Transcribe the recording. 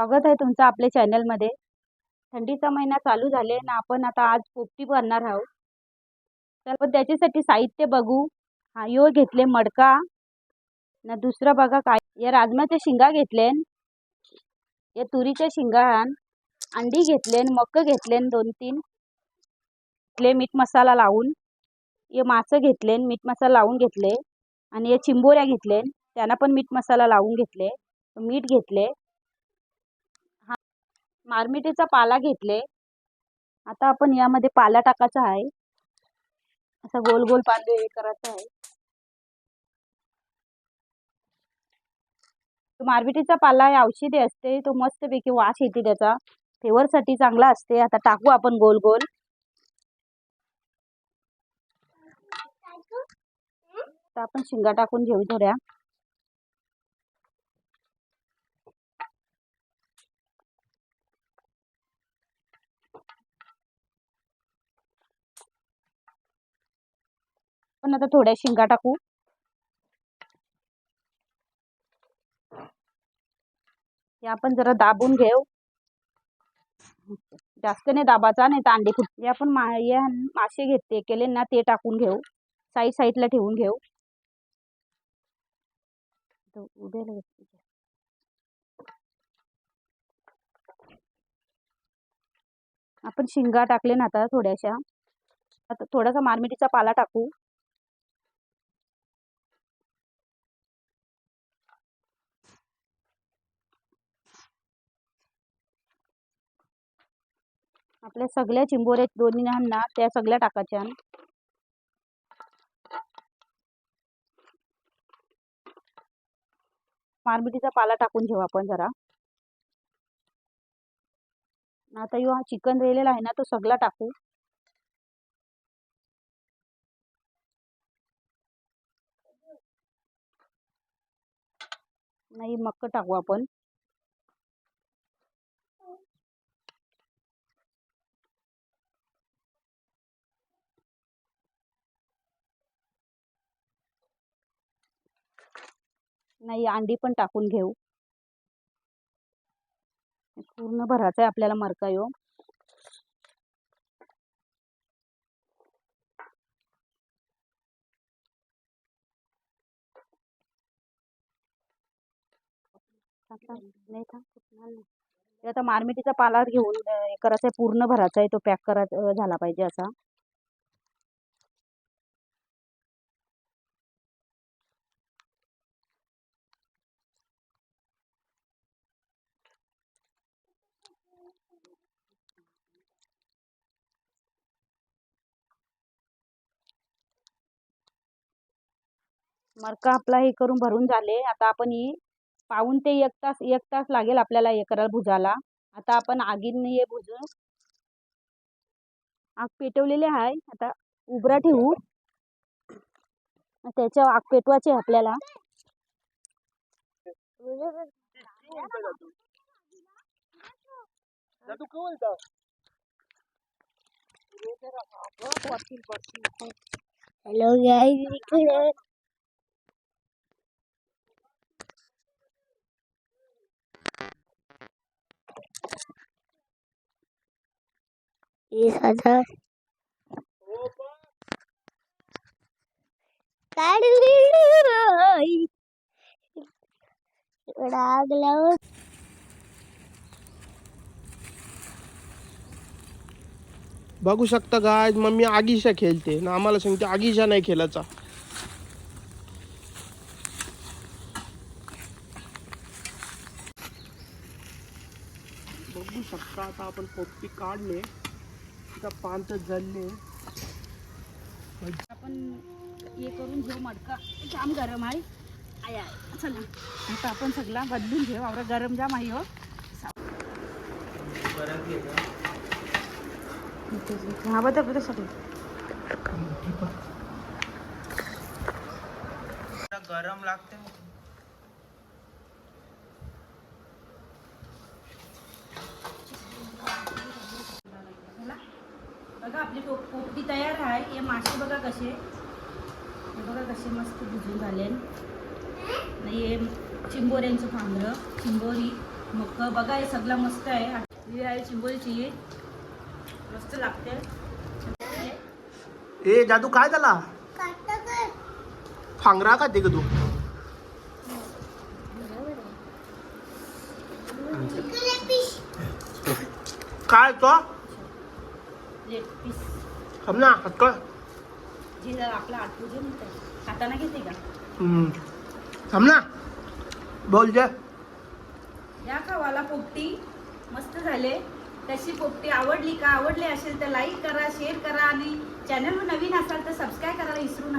स्वागत आहे तुमचं आपल्या चॅनलमध्ये. थंडीचा महिना चालू झाले ना आपण आता आज पोपटी भरणार आहोत. तर पण त्याच्यासाठी साहित्य बघू. हा यो घेतले मडका. ना दुसरं बघा काय. या राजमाच्या शिंगा घेतलेन या तुरीच्या शिंगा. अंडी घेतलेन मक्क घेतलेन दोन तीन. घेतले मीठ मसाला लावून. हे मासं घेतलेन मीठ मसाला लावून घेतले. आणि या चिंबोऱ्या घेतलेन त्यांना पण मीठ मसाला लावून घेतले. मीठ घेतले. मारमिटीचा पाला घेतले. आता आपण यामध्ये पाला टाकायचा आहे. असा गोल गोल पाले हे करायचं आहे. मारमिटीचा पाला हे औषधी असते. तो मस्तपैकी वास येते त्याचा. फेवरसाठी चांगला असते. आता टाकू आपण गोल गोल. आता आपण शिंगा टाकून घेऊ थोड्या. आपण आता थोड्या शिंगा टाकू. या आपण जरा दाबून घेऊ. जास्त नाही दाबाचा नाही तर अंडे फुट या आपण मा या मासे घेते केले ना ते टाकून घेऊ. साईड साईडला ठेवून घेऊ. उद्या आपण शिंगा टाकले ना आता थोड्याशा. आता थोडासा मारमिटीचा पाला टाकू. आपल्या सगळ्या चिंबोऱ्या दोन्ही ना त्या सगळ्या टाकायच्या. मारमिटीचा पाला टाकून घेऊ आपण जरा. आता यो हा चिकन रेलेला आहे ना तो सगळा टाकू. नाही मक्क टाकू आपण. नाही अंडी पण टाकून घेऊ. पूर्ण भरायचा आहे आपल्याला मरका यो. नाही आता मारमिटीचा पाला घेऊन हे करायचा आहे पूर्ण भरायचा आहे तो पॅक करा झाला पाहिजे असा. मरका आपला हे करून भरून झाले. आता आपण ही पाऊन ते एक तास एक तास लागेल आपल्याला हे करायला भुजाला आता आपण आगीने हे भुजू आग पेटवलेले आहे. आता उबरा ठेवू. त्याच्यावर आग पेटवायचे आपल्याला. हॅलो वीस हजार. काढली. आग लावून बघू शकता गाय मम्मी आगीशा खेळते. ना आम्हाला सांगते आगीशा नाही खेळायचा. बघू शकता आता आपण पोपटी काढले आता पानच झाले आपण हे करून घेऊ मडका. जाम गरम आहे. आय आय. चला. आता आपण सगळा बदलून घेऊ. आवडा गरम जाम आहे हो. हा बघा बघा सगळं? गरम लागते. बघा आपली पोप पोपटी तयार आहे. हे मासे बघा कसे. हे बघा कसे मस्त भिजून झाले. नाही हे चिंबोऱ्यांचं फांद्र चिंबोरी मग बघा हे सगळं मस्त आहे. ही आहे चिंबोरीची. ईद मस्त लागते. ए जादू काय झाला? फांगरा का ते? ग तू काय तो? लेग पीस ना हटकळ जर आपला दे म्हणतात घेते का? हम्म. थांब ना. बोल जे. या खावाला पोपटी मस्त झाले. तशी पोपटी आवडली का आवडली असेल तर लाईक करा शेअर करा आणि चॅनलवर नवीन असाल तर सबस्क्राईब करायला विसरू नका.